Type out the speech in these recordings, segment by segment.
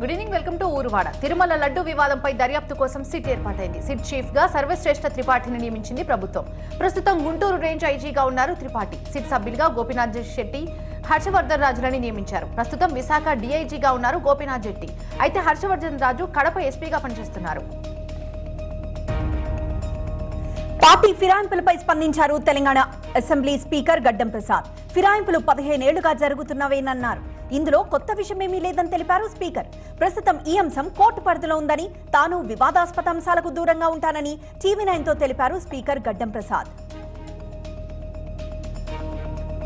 Good evening welcome to Uruvada Tirumala laddu వివాదంపై దర్యాప్తు కోసం సిట్ ఏర్పాటైంది. సిట్ చీఫ్గా సర్వశ్రేష్ఠ త్రిపాఠిని నియమించింది ప్రభుత్వం. ప్రస్తుతం గుంటూరు రేంజ్ ఐజీగా ఉన్నారు త్రిపాఠి. సిట్ సభ్యులుగా గోపీనాథ్ శెట్టి హర్షవర్ధన్ రాజులని నియమించారు. ప్రస్తుతం విశాఖ డీఐజీగా ఉన్నారు గోపీనాథ్ శెట్టి. అయితే హర్షవర్ధన్ రాజు కడప ఎస్పీగా పనిచేస్తున్నారు. పార్టీ ఫిరాయింపులపై స్పందించారు తెలంగాణ అసెంబ్లీ స్పీకర్ గడ్డం ప్రసాద్. ఫిరాయింపులు పదిహేనేళ్ళుగా జరుగుతున్నవేనన్నారు. ఇందులో కొత్త విషయమేమీ లేదని తెలిపారు స్పీకర్. ప్రస్తుతం ఈ అంశం కోర్టు పరిధిలో ఉందని తాను వివాదాస్పద అంశాలకు దూరంగా ఉంటానని టీవీ నైన్తో తెలిపారు స్పీకర్ గడ్డం ప్రసాద్.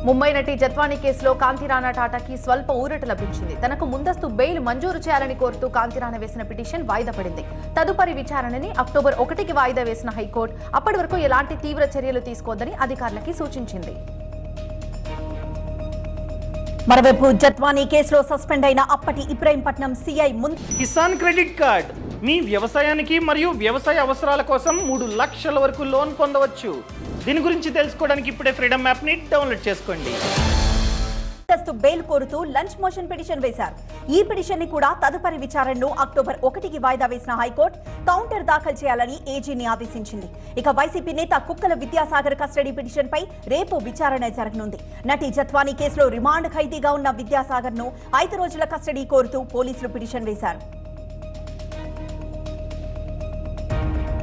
ముంబై నటి జత్వానీ కేసులో కాంతిరాణా టాటాకి స్వల్ప ఊరట లభించింది. తనకు ముందస్తు బెయిల్ మంజూరు చేయాలని కోరుతూ కాంతిరాణా వేసిన పిటిషన్ వాయిదా పడింది. తదుపరి విచారణని అక్టోబర్ ఒకటికి వాయిదా వేసిన హైకోర్టు అప్పటి వరకు ఎలాంటి తీవ్ర చర్యలు తీసుకోవద్దని అధికారులకి సూచించింది. మరోవైపు జత్వానీ కేసులో సస్పెండ్ అయిన అప్పటి ఇబ్రహీంపట్నం సీఐ ముందు కిసాన్ క్రెడిట్ కార్డ్. మీ వ్యవసాయానికి మరియు వ్యవసాయ అవసరాల కోసం మూడు లక్షల వరకు లోన్ పొందవచ్చు. దీని గురించి తెలుసుకోవడానికి ఇప్పుడే ఫ్రీడమ్ యాప్ని డౌన్లోడ్ చేసుకోండి. ముందస్తు బెయిల్ కోరుతూ లంచ్ మోషన్ పిటిషన్ వేశారు. ఈ పిటిషన్ని కూడా తదుపరి విచారణను అక్టోబర్ ఒకటికి వాయిదా వేసిన హైకోర్టు కౌంటర్ దాఖలు చేయాలని ఏజీని ఆదేశించింది. ఇక వైసీపీ నేత కుక్కల విద్యాసాగర్ కస్టడీ పిటిషన్ పై రేపు విచారణ జరగనుంది. నటి జత్వానీ కేసులో రిమాండ్ ఖైదీగా ఉన్న విద్యాసాగర్ను ఐదు రోజుల కస్టడీ కోరుతూ పోలీసులు పిటిషన్ వేశారు.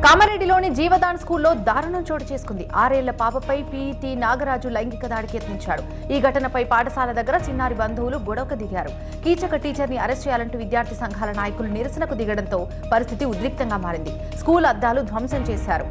కామారెడ్డిలోని జీవదాన్ స్కూల్లో దారుణం చోటు చేసుకుంది. ఆరేళ్ళ పాపపై పీఈటీ నాగరాజు లైంగిక దాడికి యత్నించాడు. ఈ ఘటనపై పాఠశాల దగ్గర చిన్నారి బంధువులు గొడవకు దిగారు. కీచక టీచర్ని అరెస్ట్ చేయాలంటూ విద్యార్థి సంఘాల నాయకులు నిరసనకు దిగడంతో పరిస్థితి ఉద్రిక్తంగా మారింది. స్కూల్ అద్దాలు ధ్వంసం చేశారు.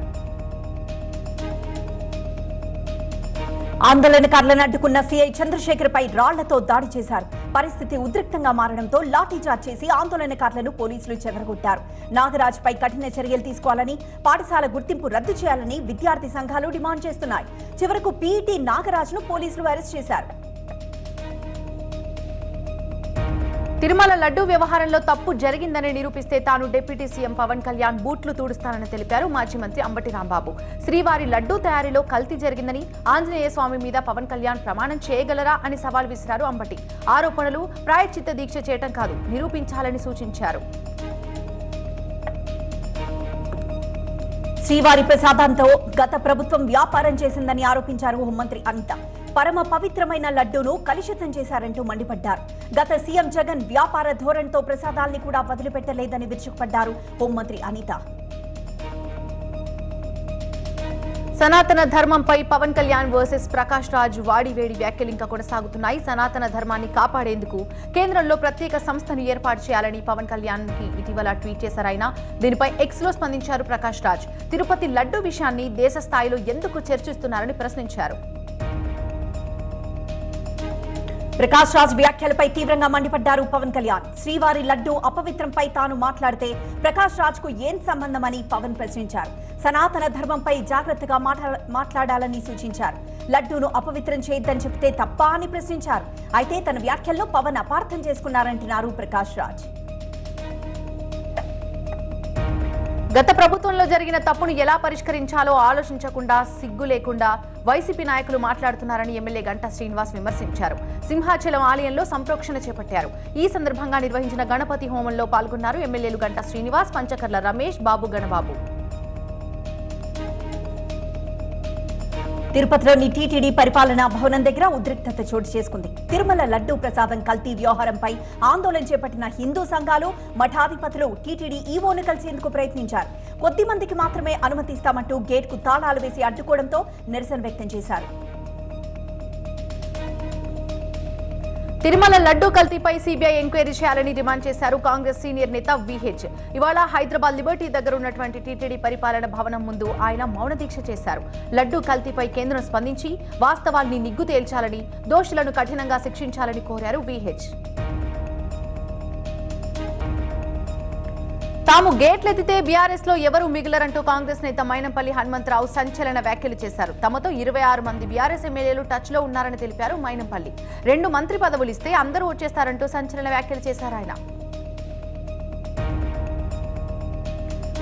ఆందోళనకారులను అడ్డుకున్న సీఐ చంద్రశేఖర్ పై రాళ్ళతో దాడి చేశారు. పరిస్థితి ఉద్రిక్తంగా మారడంతో లాఠీచార్జ్ చేసి ఆందోళనకారులను పోలీసులు చెదరగొట్టారు. నాగరాజ్ పై కఠిన చర్యలు తీసుకోవాలని పాఠశాల గుర్తింపు రద్దు చేయాలని విద్యార్థి సంఘాలు డిమాండ్ చేస్తున్నాయి. చివరకు పీఈటీ నాగరాజ్ను పోలీసులు అరెస్ట్ చేశారు. తిరుమల లడ్డూ వ్యవహారంలో తప్పు జరిగిందని నిరూపిస్తే తాను డిప్యూటీ సీఎం పవన్ కళ్యాణ్ బూట్లు తూడుస్తానని తెలిపారు మాజీ మంత్రి అంబటి రాంబాబు. శ్రీవారి లడ్డూ తయారీలో కల్తీ జరిగిందని ఆంజనేయ స్వామి మీద పవన్ కళ్యాణ్ ప్రమాణం చేయగలరా అని సవాల్ విసిరారు అంబటి. ఆరోపణలు ప్రాయశ్చిత్త దీక్ష చేయటం కాదు నిరూపించాలని సూచించారు. శ్రీవారి ప్రసాదంతో గత ప్రభుత్వం వ్యాపారం చేసిందని ఆరోపించారు హోంమంత్రి అనిత. పరమ పవిత్రమైన లడ్డూను కలుషితం చేశారంటూ మండిపడ్డారు. గత సీఎం జగన్ వ్యాపార ధోరణితో ప్రసాదాల్ని కూడా వదిలిపెట్టలేదని విరుచుకుపడ్డారు హోంమంత్రి అనిత. సనాతన ధర్మంపై పవన్ కళ్యాణ్ వర్సెస్ ప్రకాష్ రాజ్ వాడివేడి వ్యాఖ్యలు ఇంకా కొనసాగుతున్నాయి. సనాతన ధర్మాన్ని కాపాడేందుకు కేంద్రంలో ప్రత్యేక సంస్థను ఏర్పాటు చేయాలని పవన్ కళ్యాణ్కి ఇటీవల ట్వీట్ చేశారు ఆయన. దీనిపై ఎక్స్లో స్పందించారు ప్రకాష్ రాజ్. తిరుపతి లడ్డు విషయాన్ని దేశ స్థాయిలో ఎందుకు చర్చిస్తున్నారని ప్రశ్నించారు. ప్రకాష్ రాజ్ వ్యాఖ్యలపై తీవ్రంగా మండిపడ్డారు పవన్ కళ్యాణ్. శ్రీవారి లడ్డు అపవిత్రంపై తాను మాట్లాడితే ప్రకాష్ రాజ్కు ఏం సంబంధమని పవన్ ప్రశ్నించారు. సనాతన ధర్మంపై జాగ్రత్తగా మాట్లా- మాట్లాడాలని సూచించారు. లడ్డూను అపవిత్రం చేయొద్దని చెప్తే తప్ప అని ప్రశ్నించారు. అయితే తన వ్యాఖ్యల్లో పవన్ అపార్థం చేసుకున్నారంటున్నారు ప్రకాష్ రాజ్. గత ప్రభుత్వంలో జరిగిన తప్పును ఎలా పరిష్కరించాలో ఆలోచించకుండా సిగ్గు లేకుండా వైసీపీ నాయకులు మాట్లాడుతున్నారని ఎమ్మెల్యే గంటా శ్రీనివాస్ విమర్శించారు. సింహాచలం ఆలయంలో సంప్రోక్షణ చేపట్టారు. ఈ సందర్భంగా నిర్వహించిన గణపతి హోమంలో పాల్గొన్నారు ఎమ్మెల్యేలు గంటా శ్రీనివాస్ పంచకర్ల రమేష్ బాబు గణబాబు. తిరుపతిలోని టీటీడీ పరిపాలనా భవనం దగ్గర ఉద్రిక్తత చోటు చేసుకుంది. తిరుమల లడ్డూ ప్రసాదం కల్తీ వ్యవహారంపై ఆందోళన చేపట్టిన హిందూ సంఘాలు మఠాధిపతులు టీటీడీ ఈవోను కలిసేందుకు ప్రయత్నించారు. కొద్ది మందికి మాత్రమే అనుమతిస్తామంటూ గేట్కు తాళాలు వేసి అడ్డుకోవడంతో నిరసన వ్యక్తం చేశారు. తిరుమల లడ్డూ కల్తీపై సీబీఐ ఎంక్వైరీ చేయాలని డిమాండ్ చేశారు కాంగ్రెస్ సీనియర్ నేత విహెచ్. ఇవాళ హైదరాబాద్ లిబర్టీ దగ్గర ఉన్నటువంటి టీటీడీ పరిపాలన భవనం ముందు ఆయన మౌన దీక్ష చేశారు. లడ్డూ కల్తీపై కేంద్రం స్పందించి వాస్తవాల్ని నిగ్గు తేల్చాలని దోషులను కఠినంగా శిక్షించాలని కోరారు విహెచ్. తాము గేట్లెత్తితే బీఆర్ఎస్లో ఎవరు మిగిలరంటూ కాంగ్రెస్ నేత మైనంపల్లి హనుమంతరావు సంచలన వ్యాఖ్యలు చేశారు. తమతో ఇరవై ఆరు మంది బీఆర్ఎస్ ఎమ్మెల్యేలు టచ్లో ఉన్నారని తెలిపారు మైనంపల్లి. రెండు మంత్రి పదవులు ఇస్తే అందరూ వచ్చేస్తారంటూ సంచలన వ్యాఖ్యలు చేశారు ఆయన.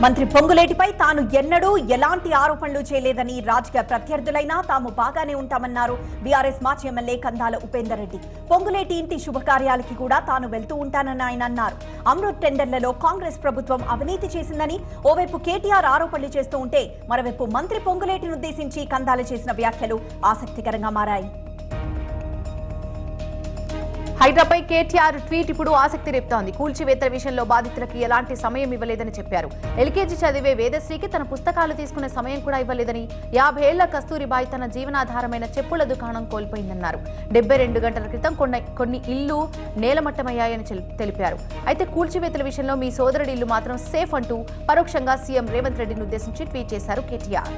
మంత్రి పొంగులేటిపై తాను ఎన్నడూ ఎలాంటి ఆరోపణలు చేయలేదని రాజకీయ ప్రత్యర్థులైనా తాము బాగానే ఉంటామన్నారు. బీఆర్ఎస్ మాజీ ఎమ్మెల్యే కందాల ఉపేందర్ రెడ్డి. పొంగులేటి ఇంటి శుభకార్యాలకి కూడా తాను వెళ్తూ ఉంటానని ఆయన అన్నారు. అమృత్ టెండర్లలో కాంగ్రెస్ ప్రభుత్వం అవినీతి చేసిందని ఓవైపు కేటీఆర్ ఆరోపణలు చేస్తూ ఉంటే మరోవైపు మంత్రి పొంగులేటిని ఉద్దేశించి కందాల చేసిన వ్యాఖ్యలు ఆసక్తికరంగా మారాయి. హైడ్రాపై కేటీఆర్ ట్వీట్ ఇప్పుడు ఆసక్తి రేపుతోంది. కూల్చివేతల విషయంలో బాధితులకు ఎలాంటి సమయం ఇవ్వలేదని చెప్పారు. ఎల్కేజీ చదివే వేదశ్రీకి తన పుస్తకాలు తీసుకునే సమయం కూడా ఇవ్వలేదని యాభై ఏళ్ళ కస్తూరిబాయి తన జీవనాధారమైన చెప్పుల దుకాణం కోల్పోయిందన్నారు. డెబ్బై రెండు గంటల క్రితం కొన్ని కొన్ని ఇల్లు నేలమట్టమయ్యాయని తెలిపారు. అయితే కూల్చివేతల విషయంలో మీ సోదరుడి ఇల్లు మాత్రం సేఫ్ అంటూ పరోక్షంగా సీఎం రేవంత్ రెడ్డిని ఉద్దేశించి ట్వీట్ చేశారు KTR.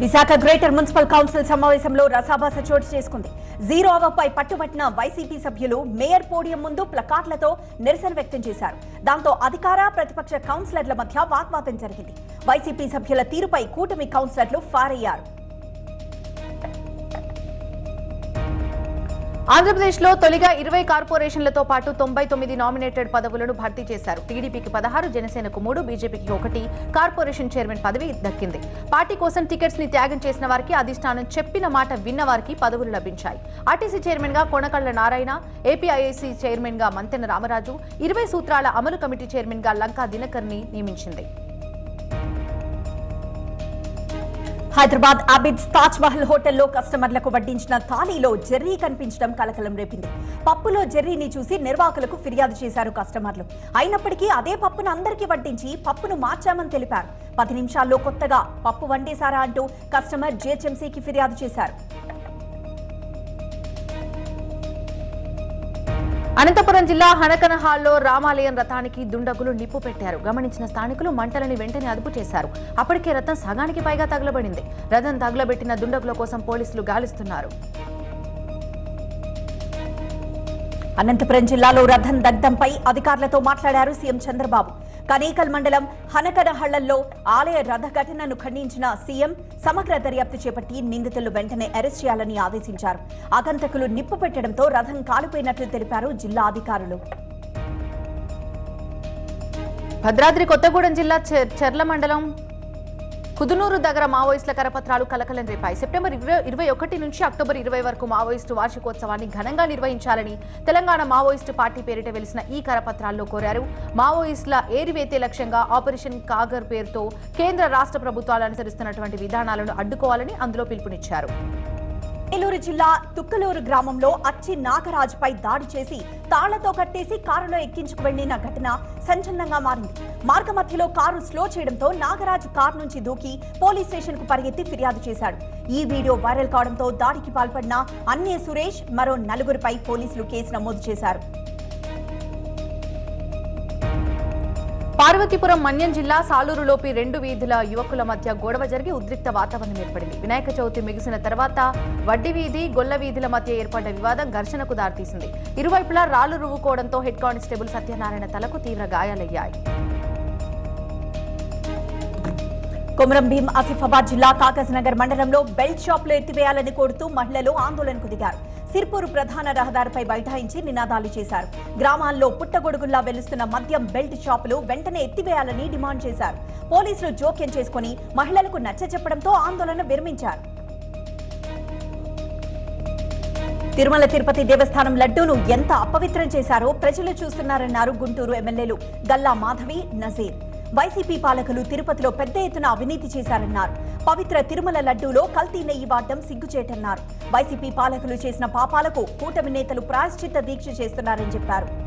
Visakha greater municipal council సమావేశంలో రసాభాస చోటు చేసుకుంది. జీరో అవర్పై పట్టుబట్టిన వైసీపీ సభ్యులు మేయర్ పోడియం ముందు ప్లకార్డులతో నిరసన వ్యక్తం చేశారు. దాంతో అధికార ప్రతిపక్ష కౌన్సిలర్ల మధ్య వాగ్వాదం జరిగింది. వైసీపీ సభ్యుల తీరుపై కూటమి కౌన్సిలర్లు ఫారయ్యారు. ఆంధ్రప్రదేశ్లో తొలిగా ఇరవై కార్పొరేషన్లతో పాటు తొంభై తొమ్మిది నామినేటెడ్ పదవులను భర్తీ చేశారు. టీడీపీకి పదహారు జనసేనకు మూడు బీజేపీకి ఒకటి. కార్పొరేషన్ చైర్మన్ పదవి దక్కింది. పార్టీ కోసం టికెట్స్ని త్యాగం చేసిన వారికి అధిష్టానం చెప్పిన మాట విన్న వారికి పదవులు లభించాయి. ఆర్టీసీ చైర్మన్గా కొనకళ్ళ నారాయణ ఏపీఐఐసీ చైర్మన్గా మంతెన రామరాజు ఇరవై సూత్రాల అమలు కమిటీ చైర్మన్గా లంకా దినకర్ని నియమించింది. హైదరాబాద్ అబిద్ తాజ్ మహల్ హోటల్లో కస్టమర్లకు వడ్డించిన థాలీలో జెర్రీ కనిపించడం కలకలం రేపింది. పప్పులో జెర్రీని చూసి నిర్వాహకులకు ఫిర్యాదు చేశారు కస్టమర్లు. అయినప్పటికీ అదే పప్పును అందరికీ వడ్డించి పప్పును మార్చామని తెలిపారు. పది నిమిషాల్లో కొత్తగా పప్పు వండేశారా అంటూ కస్టమర్ జిహెచ్ఎంసీకి ఫిర్యాదు చేశారు. అనంతపురం జిల్లా హనకనహాల్లో రామాలయం రథానికి దుండగులు నిప్పు పెట్టారు. గమనించిన స్థానికులు మంటలని వెంటనే అదుపు చేశారు. అప్పటికే రథం సగానికి పైగా తగలబడింది. రథం తగలబెట్టిన దుండగుల కోసం పోలీసులు గాలిస్తున్నారు. అనంతపురం జిల్లాలో రథం దగ్ధంపై అధికారులతో మాట్లాడారు సీఎం చంద్రబాబు. కనేకల్ మండలం హనకరహళ్ళలో ఆలయ రథ ఘటనను ఖండించిన సీఎం సమగ్ర దర్యాప్తు చేపట్టి నిందితులు వెంటనే అరెస్ట్ చేయాలని ఆదేశించారు. ఆగంతకులు నిప్పు పెట్టడంతో రథం కాలిపోయినట్లు తెలిపారు జిల్లా అధికారులు. భద్రాద్రి కొత్తగూడెం జిల్లా చెర్ల మండలం కుదునూరు దగ్గర మావోయిస్టుల కరపత్రాలు కలకలం రేపాయి. సెప్టెంబర్ ఇరవై ఇరవై ఒకటి నుంచి అక్టోబర్ ఇరవై వరకు మావోయిస్టు వార్షికోత్సవాన్ని ఘనంగా నిర్వహించాలని తెలంగాణ మావోయిస్టు పార్టీ పేరిట వెలిసిన ఈ కరపత్రాల్లో కోరారు. మావోయిస్టుల ఏరివేతే లక్ష్యంగా ఆపరేషన్ కాగర్ పేరుతో కేంద్ర రాష్ట్ర ప్రభుత్వాలు అనుసరిస్తున్నటువంటి విధానాలను అడ్డుకోవాలని అందులో పిలుపునిచ్చారు. ఏలూరు జిల్లా తుక్కలూరు గ్రామంలో అచ్చి నాగరాజుపై దాడి చేసి తాళ్ళతో కట్టేసి కారులో ఎక్కించుకు వెళ్ళిన ఘటన సంచలనంగా మారింది. మార్గ మధ్యలో కారు స్లో చేయడంతో నాగరాజు కారు నుంచి దూకి పోలీస్ స్టేషన్కు పరిగెత్తి ఫిర్యాదు చేశాడు. ఈ వీడియో వైరల్ కావడంతో దాడికి పాల్పడిన అన్నే సురేష్ మరో నలుగురిపై పోలీసులు కేసు నమోదు చేశారు. పార్వతీపురం మన్యం జిల్లా సాలూరులోపి రెండు వీధుల యువకుల మధ్య గొడవ జరిగి ఉద్రిక్త వాతావరణం ఏర్పడింది. వినాయక చవితి ముగిసిన తర్వాత వడ్డీ వీధి గొల్ల వీధుల మధ్య ఏర్పడ్డ వివాదం ఘర్షణకు దారితీసింది. ఇరువైపులా రాళ్ళు రువ్వుకోవడంతో హెడ్ కానిస్టేబుల్ సత్యనారాయణ తలకు తీవ్ర గాయాలయ్యాయి. కొమరం భీం ఆసిఫాబాద్ జిల్లా కాకజ్ నగర్ మండలంలో బెల్ట్ షాప్లో ఎత్తివేయాలని కోరుతూ మహిళలు ఆందోళనకు దిగారు. సిర్పూర్ ప్రధాన రహదారిపై బైఠాయించి నినాదాలు చేశారు. గ్రామాల్లో పుట్టగొడుగుల్లా వెలుస్తున్న మద్యం బెల్ట్ షాపులు వెంటనే ఎత్తివేయాలని డిమాండ్ చేశారు. పోలీసులు జోక్యం చేసుకుని మహిళలకు నచ్చజెప్పడంతో ఆందోళన విరమించారు. తిరుమల తిరుపతి దేవస్థానం లడ్డూను ఎంత అపవిత్రం చేశారో ప్రజలు చూస్తున్నారన్నారు గుంటూరు ఎమ్మెల్యేలు గల్లా మాధవి నజీర్. వైసీపీ పాలకులు తిరుపతిలో పెద్ద ఎత్తున అవినీతి చేశారన్నారు. పవిత్ర తిరుమల లడ్డూలో కల్తీ నెయ్యి వాడడం సిగ్గుచేటన్నారు. వైసీపీ పాలకులు చేసిన పాపాలకు కూటమి నేతలు ప్రాయశ్చిత్త దీక్ష చేస్తున్నారని చెప్పారు.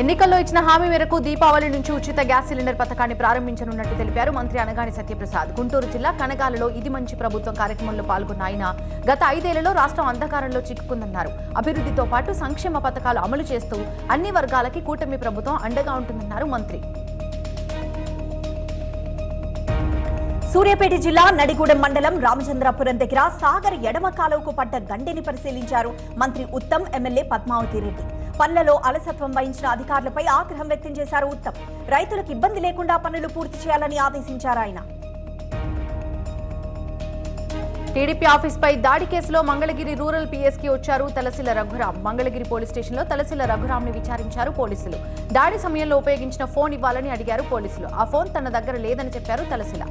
ఎన్నికల్లో ఇచ్చిన హామీ మేరకు దీపావళి నుంచి ఉచిత గ్యాస్ సిలిండర్ పథకాన్ని ప్రారంభించనున్నట్టు తెలిపారు మంత్రి అనగాని సత్యప్రసాద్. గుంటూరు జిల్లా కనగాలలో ఇది మంచి ప్రభుత్వం కార్యక్రమంలో పాల్గొన్న ఆయన గత ఐదేళ్ళలో రాష్ట్రం అంధకారంలో చిక్కుకుందన్నారు. అభివృద్ధితో పాటు సంక్షేమ పథకాలు అమలు చేస్తూ అన్ని వర్గాలకి కూటమి ప్రభుత్వం అండగా ఉంటుందన్నారు మంత్రి. సూర్యాపేట జిల్లా నడిగూడెం మండలం రామచంద్రాపురం దగ్గర సాగర్ ఎడమ కాలువకు పడ్డ గండిని పరిశీలించారు మంత్రి ఉత్తమ్ ఎమ్మెల్యే పద్మావతి రెడ్డి. పనులలో అలసత్వం వహించిన అధికారులపై ఆగ్రహం వ్యక్తం చేశారు ఉత్తమ్. రైతులకు ఇబ్బంది లేకుండా పనులు పూర్తి చేయాలని ఆదేశించారు ఆయన. టీడీపీ ఆఫీస్పై దాడి కేసులో మంగళగిరి రూరల్ పీఎస్కి వచ్చారు తలసిల రఘురాం మంగళగిరి పోలీస్ స్టేషన్లో తలసిల రఘురాంని విచారించారు పోలీసులు. దాడి సమయంలో ఉపయోగించిన ఫోన్ ఇవ్వాలని అడిగారు పోలీసులు. ఆ ఫోన్ తన దగ్గర లేదని చెప్పారు తలసిల.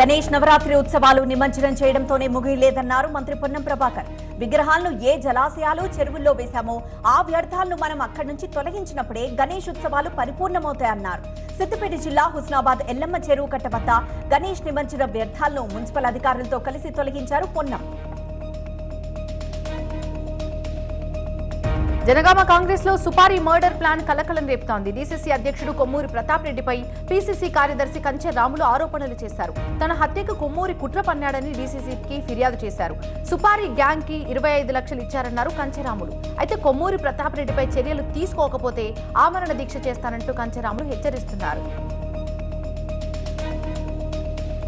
గణేష్ నవరాత్రి ఉత్సవాలు నిమజ్జనం చేయడంతోనే ముగియలేదన్నారు మంత్రి పొన్నం ప్రభాకర్. విగ్రహాలను ఏ జలాశయాలు చెరువుల్లో వేశామో ఆ వ్యర్థాలను మనం అక్కడి నుంచి తొలగించినప్పుడే గణేష్ ఉత్సవాలు పరిపూర్ణమవుతాయన్నారు. సిద్దిపేట జిల్లా హుస్నాబాద్ ఎల్లమ్మ చెరువు కట్ట వద్ద గణేష్ నిమజ్జన వ్యర్థాలను మున్సిపల్ అధికారులతో కలిసి తొలగించారు పొన్నం. జనగామ కాంగ్రెస్లో సుపారీ మర్డర్ ప్లాన్ కలకలం రేపుతోంది. డీసీసీ అధ్యక్షుడు కొమ్మూరి ప్రతాప్ రెడ్డిపై పీసీసీ కార్యదర్శి కంచె రాములు ఆరోపణలు చేశారు. తన హత్యకు కొమ్మూరి కుట్ర పన్నాడని డీసీసీకి ఫిర్యాదు చేశారు. సుపారీ గ్యాంగ్కి ఇరవై ఐదు లక్షలు ఇచ్చారన్నారు కంచెరాములు అయితే కొమ్మూరి ప్రతాప్ రెడ్డిపై చర్యలు తీసుకోకపోతే ఆమరణ దీక్ష చేస్తానంటూ కంచెరాములు హెచ్చరిస్తున్నారు.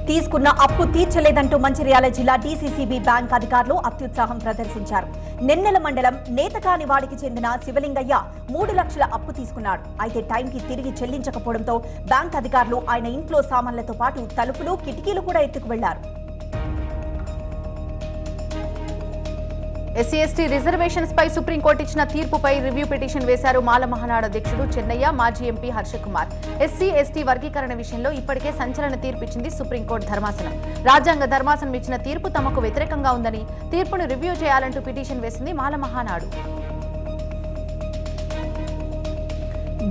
తీసుకున్న అప్పు తీర్చలేదంటూ మంచిర్యాల జిల్లా డీసీసీబీ బ్యాంక్ అధికారులు అత్యుత్సాహం ప్రదర్శించారు. నిన్నెల మండలం నేతకాని వాడికి చెందిన శివలింగయ్య మూడు లక్షల అప్పు తీసుకున్నాడు. అయితే టైంకి తిరిగి చెల్లించకపోవడంతో బ్యాంక్ అధికారులు ఆయన ఇంట్లో సామాన్లతో పాటు తలుపులు కిటికీలు కూడా ఎత్తుకు వెళ్ళారు. ఎస్సీ ఎస్టీ రిజర్వేషన్స్ పై సుప్రీంకోర్టు ఇచ్చిన తీర్పుపై రివ్యూ పిటిషన్ వేశారు మాల మహానాడు అధ్యక్షుడు చెన్నయ్య మాజీ ఎంపీ హర్షకుమార్ ఎస్సీ ఎస్టీ వర్గీకరణ విషయంలో ఇప్పటికే సంచలన తీర్పిచ్చింది సుప్రీంకోర్టు ధర్మాసనం. రాజ్యాంగ ధర్మాసనం ఇచ్చిన తీర్పు తమకు వ్యతిరేకంగా ఉందని తీర్పును రివ్యూ చేయాలంటూ పిటిషన్ వేసింది మాల మహానాడు.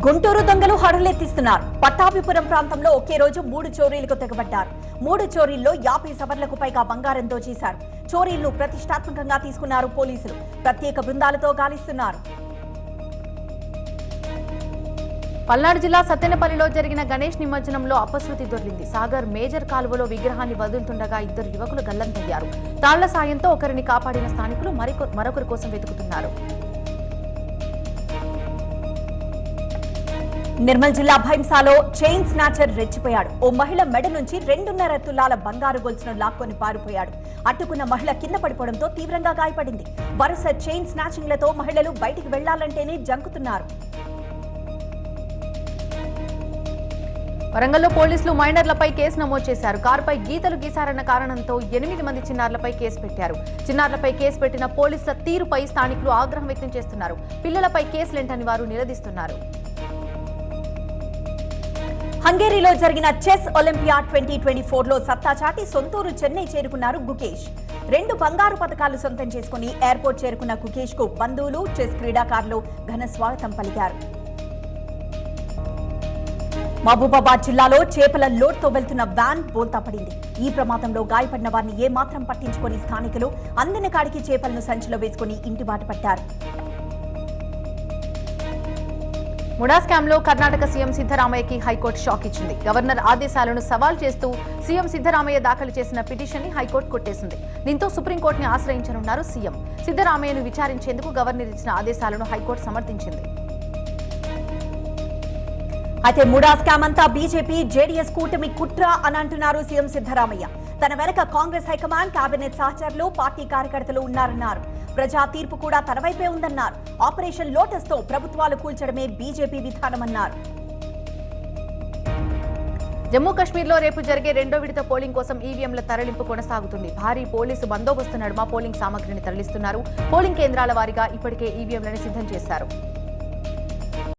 గుంటూరు దొంగలు హడలెత్తిస్తున్నారు. పట్టాభిపురం ప్రాంతంలో ఒకే రోజు మూడు చోరీలకు తెగబడ్డారు. మూడు చోరీల్లో యాభై సవర్లకు పైగా బంగారం దోచేశారు. చోరీలను ప్రతిష్టాత్మకంగా తీసుకున్నారు పోలీసులు. ప్రత్యేక బృందాలతో గాలిస్తున్నారు. పల్నాడు జిల్లా సత్తెనపల్లిలో జరిగిన గణేష్ నిమజ్జనంలో అపశృతి దొర్లింది సాగర్ మేజర్ కాలువలో విగ్రహాన్ని వదులుతుండగా ఇద్దరు యువకులు గల్లంతయ్యారు. తాళ్ళ సాయంతో ఒకరిని కాపాడిన స్థానికులు మరికొ- మరొకరి కోసం వెతుకుతున్నారు. నిర్మల్ జిల్లా భైంసాలో చైన్ స్నాచర్ రెచ్చిపోయాడు. ఓ మహిళ మెడ నుంచి రెండున్నర తులాల బంగారు గొలుసును లాక్కొని పారిపోయాడు. అడ్డుకున్న మహిళ కింద పడిపోవడంతో తీవ్రంగా గాయపడింది. వరుస చైన్ స్నాచింగ్లతో మహిళలు బయటికి వెళ్ళాలంటేనే జంకుతున్నారు. వరంగల్లో పోలీసులు మైనర్లపై కేసు నమోదు చేశారు. కారుపై గీతలు గీశారన్న కారణంతో ఎనిమిది మంది చిన్నారులపై కేసు పెట్టారు. చిన్నారులపై కేసు పెట్టిన పోలీసుల తీరుపై స్థానికులు ఆగ్రహం వ్యక్తం చేస్తున్నారు. పిల్లలపై కేసులేంటని వారు నిలదీస్తున్నారు. హంగేరీలో జరిగిన చెస్ ఒలింపియా ట్వంటీ ట్వంటీ ఫోర్లో సత్తా చాటి సొంతూరు చెన్నై చేరుకున్నారు గుకేష్. రెండు బంగారు పథకాలు సొంతం చేసుకుని ఎయిర్పోర్ట్ చేరుకున్న గుకేష్కు బంధువులు చెస్ క్రీడాకారులు ఘన స్వాగతం పలికారు. మహబూబాబాద్ జిల్లాలో చేపల లోడ్తో వెళ్తున్న వ్యాన్ బోల్తా పడింది. ఈ ప్రమాదంలో గాయపడిన వారిని ఏమాత్రం పట్టించుకొని స్థానికులు అందిన కాడికి చేపలను సంచిలో వేసుకుని ఇంటి బాట పట్టారు. ముడా స్కామ్లో కర్ణాటక సీఎం సిద్దరామయ్యకి హైకోర్టు షాక్ ఇచ్చింది. గవర్నర్ ఆదేశాలను సవాల్ చేస్తూ సీఎం సిద్దరామయ్య దాఖలు చేసిన పిటిషన్ని హైకోర్టు కొట్టేసింది. దీంతో సుప్రీంకోర్టుని ఆశ్రయించనున్నారు సీఎం. సిద్దరామయ్యను విచారించేందుకు గవర్నర్ ఇచ్చిన ఆదేశాలను హైకోర్టు సమర్థించింది. అయితే ముడా స్కామ్ అంతా బీజేపీ జేడీఎస్ కూటమి కుట్ర అని అంటున్నారు సీఎం సిద్దరామయ్య తన వెనక కాంగ్రెస్ హైకమాండ్ కేబినెట్ సహచరులు పార్టీ కార్యకర్తలు ఉన్నారన్నారు. ప్రజా తీర్పు కూడా తన వైపే ఉందన్నారు. ఆపరేషన్ లోటస్తో ప్రభుత్వాలు కూల్చడమే బీజేపీ విధానమన్నారు. జమ్మూ కశ్మీర్లో రేపు జరిగే రెండో విడత పోలింగ్ కోసం ఈవీఎంల తరలింపు కొనసాగుతుంది. భారీ పోలీసు బందోబస్తు నడుమ పోలింగ్ సామగ్రిని తరలిస్తున్నారు. పోలింగ్ కేంద్రాల వారీగా ఇప్పటికే ఈవీఎంలను సిద్ధం చేశారు.